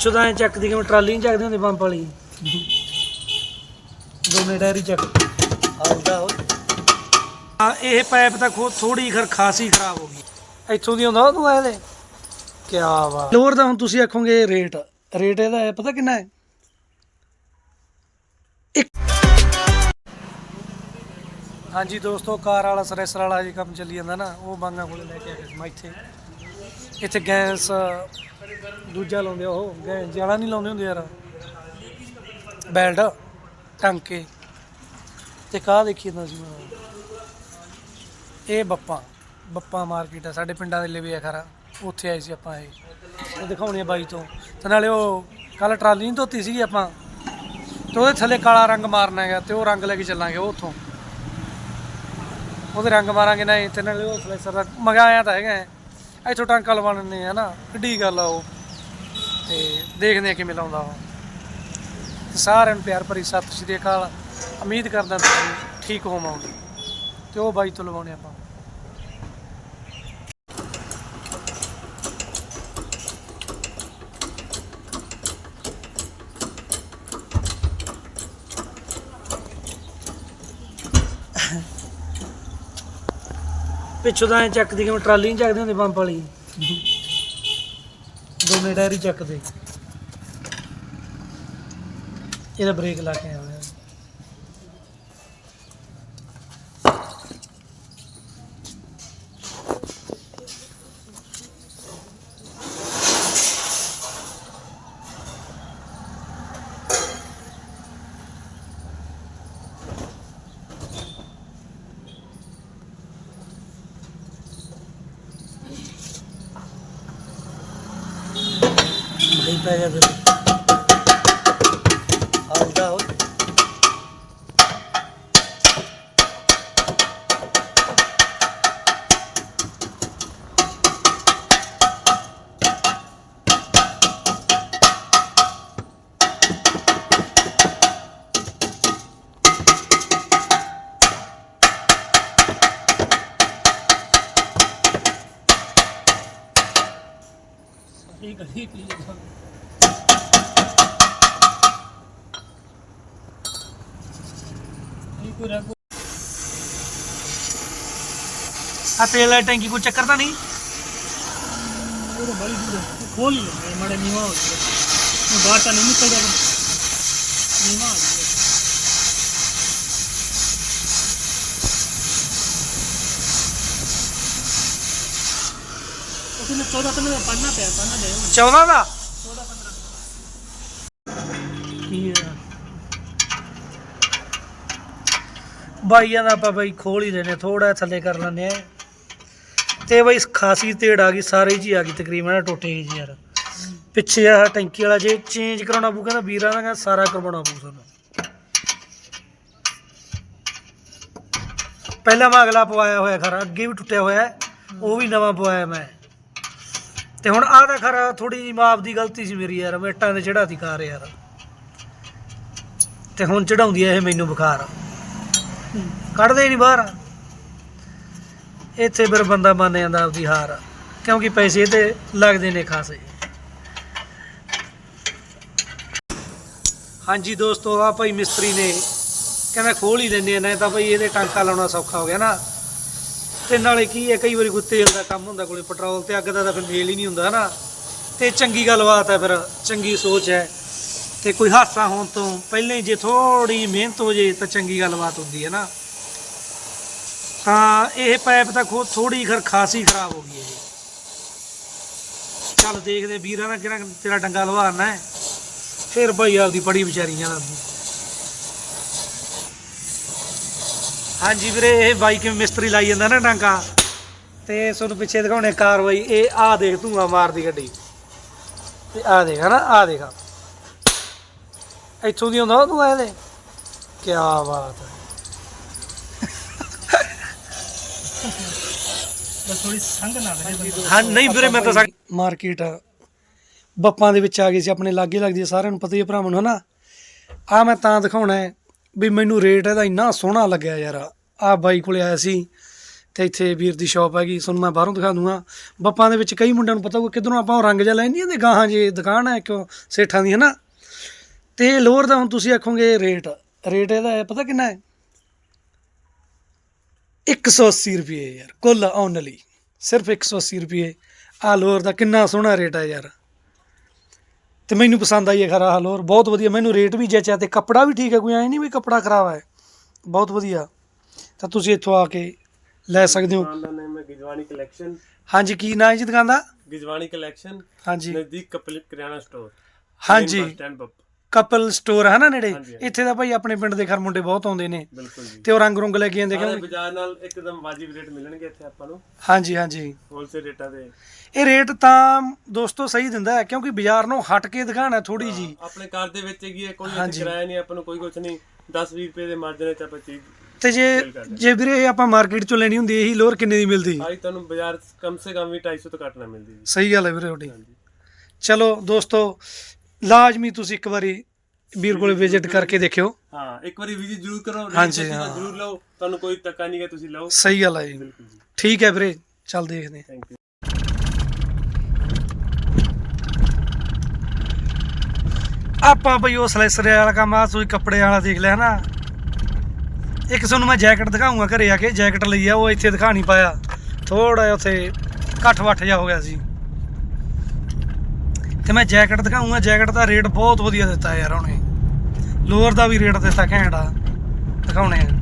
ਪਿੱਛੋਂ ਤਾਂ ਐ ਚੱਕਦੀ ਕਿਵੇਂ ਟਰਾਲੀ ਨਹੀਂ ਚੱਕਦੀ ਹੁੰਦੀ ਪੰਪ ਵਾਲੀ? ਦੋਨੇ ਹੀ ਚੱਕ। ਆਉਂਦਾ ਹੋ ਆ ਇਹ ਪਾਈਪ ਤਾਂ ਖੋ ਥੋੜੀ ਖਰ ਖਾਸੀ ਖਰਾਬ ਹੋ ਗਈ। ਇੱਥੋਂ ਦੀ ਆਉਂਦਾ ਤੂੰ ਇਹਦੇ? ਕੀ ਵਾ ਲੋਰ ਦਾ ਹੁਣ ਤੁਸੀਂ ਆਖੋਗੇ ਰੇਟ। ਰੇਟ ਇਹਦਾ ਹੈ ਪਤਾ ਕਿੰਨਾ ਹੈ? ਹਾਂਜੀ ਦੋਸਤੋ ਕਾਰ ਵਾਲਾ ਸਰੈਸਰ ਵਾਲਾ ਜੀ ਕੰਮ ਚੱਲੀ ਜਾਂਦਾ ਨਾ। ਉਹ ਬਾਂਗਾ ਕੋਲੇ ਲੈ ਕੇ ਆ ਗਿਆ ਸੀ ਮੈਂ ਇੱਥੇ। ਇੱਥੇ ਗੈਸ ਦੂਜਾ ਲਾਉਂਦੇ ਆ ਉਹ ਗੈਸ ਜ਼ਿਆਦਾ ਨਹੀਂ ਲਾਉਂਦੇ ਹੁੰਦੇ ਯਾਰ। ਬੈਲਟ, ਟਾਂਕੇ। ਤੇ ਕਾਹ ਦੇਖੀ ਜਾਂਦਾ ਸੀ ਮੈਂ। ਇਹ ਬੱਪਾ ਬੱਪਾ ਮਾਰਕੀਟ ਆ, ਸਾਡੇ ਪਿੰਡਾਂ ਦੇ ਲਈ ਆ ਖਰਾ। ਉੱਥੇ ਆਏ ਸੀ ਆਪਾਂ ਇਹ। ਉਹ ਦਿਖਾਉਣੀ ਆ ਬਾਈ ਤੋਂ। ਤੇ ਨਾਲੇ ਉਹ ਕੱਲ ਟਰਾਲੀ ਨਹੀਂ ਧੋਤੀ ਸੀਗੀ ਆਪਾਂ। ਤੇ ਉਹਦੇ ਥੱਲੇ ਕਾਲਾ ਰੰਗ ਮਾਰਨਾ ਹੈਗਾ ਤੇ ਉਹ ਰੰਗ ਲੈ ਕੇ ਚੱਲਾਂਗੇ ਉਹ ਉੱਥੋਂ। ਉਹਦੇ ਰੰਗ ਮਾਰਾਂਗੇ ਨਹੀਂ ਤੇ ਨਾਲੇ ਉਹ ਫਲੈਸਰ ਦਾ ਮੰਗਾਇਆ ਤਾਂ ਹੈਗਾ ਹੈ। ਇੱਥੋਂ ਟਾਂਕਾ ਲਵਾਉਣੇ ਆ ਨਾ, ਕਿੱਡੀ ਗੱਲ ਆ ਉਹ। ਤੇ ਦੇਖਦੇ ਆ ਕਿਵੇਂ ਲਾਉਂਦਾ ਉਹ। ਤੇ ਸਾਰਿਆਂ ਨੂੰ ਪਿਆਰ ਭਰੀ ਸਤਿ ਸ਼੍ਰੀ ਅਕਾਲ। ਉਮੀਦ ਕਰਦਾ ਤੁਸੀਂ ਠੀਕ ਹੋਵੋਗੇ। ਤੇ ਉਹ ਬਾਈ ਤੋਂ ਲਵਾਉਣੇ ਆਪਾਂ। ਪਿੱਛੋਂ ਤਾਂ ਐ ਚੱਕਦੀ ਕਿਵੇਂ ਟਰਾਲੀ ਨਹੀਂ ਚੱਕਦੀ ਹੁੰਦੀ ਪੰਪ ਵਾਲੀ। ਦੋਨੇ ਟਾਇਰ ਹੀ ਚੱਕਦੇ। ਇਹਦਾ ਬ੍ਰੇਕ ਲਾ ਕੇ ਆਇਆ। ਹੋਇਆ ਭਾਈ ਪੈ ਇਹ ਗਲੀ ਪੀ ਇਹ ਕੋਈ ਰੰਗ ਆ ਤੇਲ ਵਾਲੀ ਟੈਂਕੀ ਕੋਈ ਚੱਕਰ ਤਾਂ ਨਹੀਂ? ਉਹ ਬੜੀ ਦੂਰ ਖੋਲ ਲੈਂਦੇ ਮਾੜਾ ਨੀਵਾ ਹੋ ਗਿਆ। ਬਾਹਰ ਤਾਂ ਨਹੀਂ ਨਿਕਲਦਾ ਨੀਵਾ ਹੋ ਗਿਆ। ਉਸ ਨੇ 14 15 ਦਾ ਪੰਨਾ ਪਿਆ ਪੰਨਾ ਦੇ? 14 ਦਾ। 14 ਕੀ ਹੈ ਬਾਈਆਂ ਦਾ ਆਪਾਂ ਬਾਈ ਖੋਲ ਹੀ ਲੈਨੇ ਥੋੜਾ ਥੱਲੇ ਕਰ ਲੈਨੇ ਆ ਤੇ ਬਾਈ ਖਾਸੀ ਤੇੜ ਆ ਗਈ ਸਾਰੇ ਜੀ ਆ ਗਈ ਤਕਰੀਬਨ ਟੁੱਟੇ ਜੀ ਯਾਰ। ਪਿੱਛੇ ਆ ਟੈਂਕੀ ਵਾਲਾ ਜੇ ਚੇਂਜ ਕਰਾਉਣਾ ਪਊ ਕਹਿੰਦਾ ਵੀਰਾਂ ਦਾ ਕਹਿੰਦਾ ਸਾਰਾ ਕਰਵਾਉਣਾ ਪਊ ਤੁਹਾਨੂੰ ਪਹਿਲਾਂ ਮੈਂ ਅਗਲਾ ਪਵਾਇਆ ਹੋਇਆ ਖਰਾ ਅੱਗੇ ਵੀ ਟੁੱਟਿਆ ਹੋਇਆ ਹੈ, ਉਹ ਵੀ ਨਵਾਂ ਪਵਾਇਆ ਮੈਂ। ਤੇ ਹੁਣ ਆਹ ਤਾਂ ਖਰਾ ਥੋੜੀ ਜਿਹੀ ਮਾਪ ਦੀ ਗਲਤੀ ਸੀ ਮੇਰੀ ਯਾਰ, ਮੈਂ ਇੱਟਾਂ ਤੇ ਚੜਾਤੀ ਕਾਰ ਯਾਰ। ਤੇ ਹੁਣ ਚੜਾਉਂਦੀ ਐ ਇਹ ਮੈਨੂੰ ਬੁਖਾਰ। ਕੱਢਦੇ ਨਹੀਂ ਬਾਹਰ। ਇੱਥੇ ਫਿਰ ਬੰਦਾ ਮੰਨ ਜਾਂਦਾ ਆਪਦੀ ਹਾਰ, ਕਿਉਂਕਿ ਪੈਸੇ ਤੇ ਲੱਗਦੇ ਨੇ ਖਾਸੇ। ਹਾਂਜੀ ਦੋਸਤੋ ਆ ਭਾਈ ਮਿਸਤਰੀ ਨੇ, ਕਹਿੰਦਾ ਖੋਲ ਹੀ ਦਿੰਦੇ ਆ ਤਾਂ ਭਾਈ ਇਹਦੇ ਟਾਂਕਾ ਲਾਉਣਾ ਸੌਖਾ ਹੋ ਗਿਆ ਨਾ। ਤੇ ਨਾਲੇ ਕੀ ਹੈ, ਕਈ ਵਾਰੀ ਕੋਈ ਤੇਲ ਦਾ ਕੰਮ ਹੁੰਦਾ ਕੋਲੇ ਪੈਟਰੋਲ ਤੇ, ਅੱਗ ਦਾ ਤਾਂ ਫਿਰ ਮੇਲ ਹੀ ਨਹੀਂ ਹੁੰਦਾ ਨਾ ਤੇ ਚੰਗੀ ਗੱਲਬਾਤ ਹੈ ਫਿਰ, ਚੰਗੀ ਸੋਚ ਹੈ। ਤੇ ਕੋਈ ਹਾਸਾ ਹੋਣ ਤੋਂ ਪਹਿਲਾਂ ਹੀ ਜੇ ਥੋੜੀ ਮਿਹਨਤ ਹੋ ਜੇ, ਤਾਂ ਚੰਗੀ ਗੱਲਬਾਤ ਹੁੰਦੀ ਹੈ ਨਾ ਤਾਂ ਇਹ ਪਾਈਪ ਤਾਂ ਖੋ ਥੋੜੀ ਖਰ, ਖਾਸੀ ਖਰਾਬ ਹੋ ਗਈ ਹੈ ਜੀ। ਚੱਲ ਦੇਖਦੇ ਵੀਰਾਂ ਨਾਲ ਕਿਹੜਾ ਤੇਰਾ ਡੰਗਾ ਲਵਾਉਣਾ ਹੈ। ਫਿਰ ਭਾਈ ਆਪਦੀ ਬੜੀ ਵਿਚਾਰੀ ਨਾਲ। ਹਾਂਜੀ ਵੀਰੇ ਇਹ ਬਾਈਕ ਮਿਸਤਰੀ ਲਾਈ ਜਾਂਦਾ ਨਾ ਡਾਂਗਾ ਤੇ ਤੁਹਾਨੂੰ ਪਿੱਛੇ ਦਿਖਾਉਣੇ ਕਾਰਵਾਈ। ਇਹ ਆ ਦੇਖ ਧੂਆ ਮਾਰਦੀ ਗੱਡੀ। ਤੇ ਆ ਦੇਖ ਹਨਾ? ਆ ਦੇਖ। ਇੱਥੋਂ ਦੀ ਆਉਂਦਾ ਤੂੰ ਇਹਦੇ? ਕੀ ਬਾਤ ਹੈ। ਬਸ ਥੋੜੀ ਸੰਗ ਨਾ। ਕਰੇ ਹਾਂ ਨਹੀਂ ਵੀਰੇ ਮੈਂ ਤਾਂ ਮਾਰਕੀਟ ਬੱਪਾਂ ਦੇ ਵਿੱਚ ਆ ਗਈ ਸੀ ਆਪਣੇ ਲਾਗੇ ਲੱਗਦੀ ਸਾਰਿਆਂ ਨੂੰ ਪਤਾ ਹੀ ਹੈ ਭਰਾਵਾਂ ਨੂੰ ਹਨਾ? ਆ ਮੈਂ ਤਾਂ ਦਿਖਾਉਣਾ ਹੈ। ਵੀ ਮੈਨੂੰ ਰੇਟ ਇਹਦਾ ਇੰਨਾ ਸੋਹਣਾ ਲੱਗਿਆ ਯਾਰ। ਆ ਬਾਈ ਕੋਲੇ ਆਇਆ ਸੀ ਤੇ ਇੱਥੇ ਵੀਰ ਦੀ ਸ਼ਾਪ ਹੈਗੀ, ਤੁਹਾਨੂੰ ਮੈਂ ਬਾਹਰੋਂ ਦਿਖਾ ਦੂੰਗਾ। ਬੱਪਾਂ ਦੇ ਵਿੱਚ ਕਈ ਮੁੰਡਿਆਂ ਨੂੰ ਪਤਾ ਹੋਊ ਕਿਧਰੋਂ ਆਪਾਂ ਉਹ ਰੰਗ ਜਿਹਾ ਲੈ ਨਹੀਂ ਗਾਹਾਂ ਜੇ ਦੁਕਾਨ ਹੈ, ਕਿਉਂ ਸੇਠਾਂ ਦੀ ਹੈ ਨਾ ਤੇ ਲੋਅਰ ਦਾ ਹੁਣ ਤੁਸੀਂ ਆਖੋਗੇ ਰੇਟ ਰੇਟ ਇਹਦਾ ਹੈ, ਪਤਾ ਕਿੰਨਾ ਹੈ? 180 ਰੁਪਏ ਯਾਰ, ਕੁੱਲ ਓਨਲੀ ਸਿਰਫ 180 ਰੁਪਏ। ਆ ਲੋਅਰ ਦਾ ਕਿੰਨਾ ਸੋਹਣਾ ਰੇਟ ਹੈ ਯਾਰ। ਤੇ ਮੈਨੂੰ ਪਸੰਦ ਆਈ ਹੈ ਖਰਾ ਆਹ ਲੋਅਰ ਬਹੁਤ ਵਧੀਆ। ਮੈਨੂੰ ਰੇਟ ਵੀ ਜਚਿਆ ਤੇ ਕੱਪੜਾ ਵੀ ਠੀਕ ਹੈ ਕੋਈ ਐ ਨਹੀਂ ਵੀ ਕੱਪੜਾ ਖਰਾਬ ਹੈ। ਬਹੁਤ ਵਧੀਆ। ਤਾਂ ਤੁਸੀਂ ਇੱਥੋਂ ਆ ਕੇ ਲੈ ਸਕਦੇ ਹੋ। ਦੁਕਾਨ ਦਾ ਨਾਮ ਹੈ ਗਿਜਵਾਣੀ ਕਲੈਕਸ਼ਨ ਹਾਂਜੀ ਕੀ ਨਾਂ ਹੈ ਜੀ ਦੁਕਾਨ ਦਾ? ਗਿਜਵਾਣੀ ਕਲੈਕਸ਼ਨ ਹਾਂਜੀ। ਨਜ਼ਦੀਕ ਕਪਲ ਕਿਰਿਆਣਾ ਸਟੋਰ ਹਾਂਜੀ। ਸਟੈਂਡ ਕਪਲ ਸਟੋਰ ਹੈ ਨਾ ਨੇੜੇ? ਹਾਂਜੀ, ਹਾਂਜੀ। ਇੱਥੇ ਦਾ ਭਾਈ ਆਪਣੇ ਪਿੰਡ ਦੇ ਘਰ ਮੁੰਡੇ ਬਹੁਤ ਆਉਂਦੇ ਨੇ। ਬਿਲਕੁਲ ਜੀ। ਤੇ ਉਹ ਰੰਗ ਰੁੰਗ ਲੈ ਕੇ ਆਉਂਦੇ ਸਾਰੇ ਕਿਉਂਕਿ ਬਾਜ਼ਾਰ ਨਾਲ ਇੱਕਦਮ ਵਾਜਿਬ ਰੇਟ ਮਿਲਣਗੇ ਇੱਥੇ ਆਪਾਂ ਨੂੰ। ਹਾਂਜੀ ਹਾਂਜੀ। ਹੋਲਸੇਲ ਰੇਟਾਂ ਦੇ। ਇਹ ਰੇਟ ਤਾਂ ਦੋਸਤੋ ਸਹੀ ਦਿੰਦਾ ਹੈ ਕਿਉਂਕਿ ਬਾਜ਼ਾਰ ਨੂੰ ਹਟ ਕੇ ਦੁਕਾਨ ਹੈ ਥੋੜੀ ਜੀ ਆਪਣੇ ਘਰ ਦੇ ਵਿੱਚ ਹੈਗੀ ਹੈ ਕੋਈ ਹਾਂਜੀ। ਕਿਰਾਇਆ ਨਹੀਂ ਆਪਾਂ ਨੂੰ ਕੋਈ ਕੁਝ ਨਹੀਂ। 10 20 ਰੁਪਏ ਦੇ ਮਾਰਜਨ ਵਿੱਚ ਆਪਾਂ ਚੀਜ਼ ਤੇ ਜੇ ਜੇ ਵੀਰੇ ਇਹ ਆਪਾਂ ਮਾਰਕੀਟ ਚੋਂ ਲੈਣੀ ਹੁੰਦੀ ਇਹੀ ਲੋਅਰ ਕਿੰਨੇ ਦੀ ਮਿਲਦੀ? ਆਈ ਤੁਹਾਨੂੰ ਬਾਜ਼ਾਰ 'ਚ ਕਮ ਸੇ ਕਮ ਵੀ 250 ਤੋਂ ਘੱਟ ਨਾ ਮਿਲਦੀ ਜੀ ਸਹੀ ਗੱਲ ਹੈ ਵੀਰੇ ਤੁਹਾਡੀ। ਹਾਂਜੀ। ਚਲੋ ਦੋਸਤੋ ਲਾਜ਼ਮੀ ਤੁਸੀਂ ਇੱਕ ਵਾਰੀ ਵੀਰ ਕੋਲੇ ਵਿਜ਼ਿਟ ਕਰਕੇ ਦੇਖਿਓ। ਹਾਂ ਇੱਕ ਵਾਰੀ ਵਿਜ਼ਿਟ ਜ਼ਰੂਰ ਕਰੋ ਹਾਂਜੀ, ਹਾਂ। ਜ਼ਰੂਰ ਲਓ। ਤੁਹਾਨੂੰ ਕੋਈ ਧੱਕਾ ਨਹੀਂ ਹੈ ਤੁਸੀਂ ਲਓ। ਸਹੀ ਗੱਲ ਹੈ ਜੀ। ਬਿਲਕੁਲ ਜੀ। ਠੀਕ ਹੈ ਵੀਰੇ ਚੱਲ ਦੇਖਦੇ ਹਾਂ। ਥੈਂਕ ਯੂ ਆਪਾਂ ਬਈ ਉਹ ਸਲੈਸਰੇ ਵਾਲਾ ਕੰਮ ਆ ਸੂਈ ਕੱਪੜੇ ਵਾਲਾ ਦੇਖ ਲਿਆ ਨਾ ਇੱਕ ਤੁਹਾਨੂੰ ਮੈਂ ਜੈਕਟ ਦਿਖਾਉਂਗਾ ਘਰੇ ਆ ਕੇ ਜੈਕਟ ਲਈ ਆ ਉਹ ਇੱਥੇ ਦਿਖਾ ਨਹੀਂ ਪਾਇਆ। ਥੋੜਾ ਜਿਹਾ ਉੱਥੇ ਘੱਟ ਵੱਠ ਜਾ ਹੋ ਗਿਆ ਸੀ। ਤੇ ਮੈਂ ਜੈਕਟ ਦਿਖਾਉਂਗਾ, ਜੈਕਟ ਦਾ ਰੇਟ ਬਹੁਤ ਵਧੀਆ ਦਿੱਤਾ ਯਾਰ ਉਹਨੇ। ਲੋਅਰ ਦਾ ਵੀ ਰੇਟ ਦਿੱਤਾ ਘੈਂਟ ਆ। ਦਿਖਾਉਣੇ ਆ।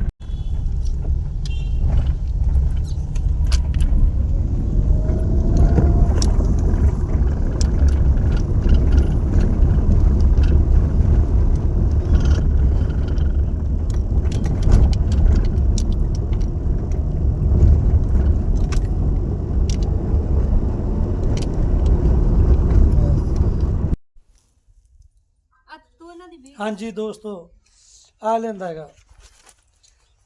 ਹਾਂਜੀ ਦੋਸਤੋ ਆ ਲੈਂਦਾ ਹੈਗਾ।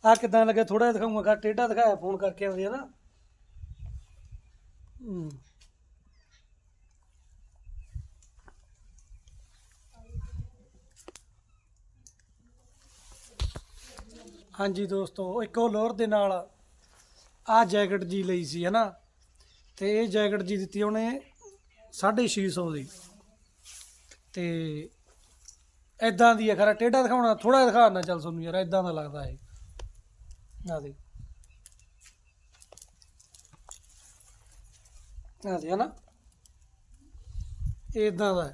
ਆ ਕਿਦਾਂ ਲੱਗੇ ਥੋੜਾ ਜਿਹਾ ਦਿਖਾਉਂਗਾ ਟੇਢਾ ਦਿਖਾਇਆ ਫੋਨ ਕਰਕੇ ਆਉਂਦੀ ਹੈ ਨਾ। ਹੂੰ। ਹਾਂਜੀ ਦੋਸਤੋ, ਇੱਕ ਉਹ ਲੋਅਰ ਦੇ ਨਾਲ ਆ ਜੈਕਟ ਜੀ ਲਈ ਸੀ ਹੈ ਨਾ ਤੇ ਇਹ ਜੈਕਟ ਜੀ ਦਿੱਤੀ ਉਹਨੇ 650 ਦੀ। ਤੇ ਐਦਾਂ ਦੀ ਹੈ ਖਰਾ ਟੇਢਾ ਦਿਖਾਉਣਾ ਥੋੜਾ ਦਿਖਾਉਣਾ ਚੱਲ ਤੁਹਾਨੂੰ ਯਾਰ ਐਦਾਂ ਦਾ ਲੱਗਦਾ ਇਹ। ਆ ਦੇ ਆ ਦੇ ਹਨਾ? ਇਦਾਂ ਦਾ।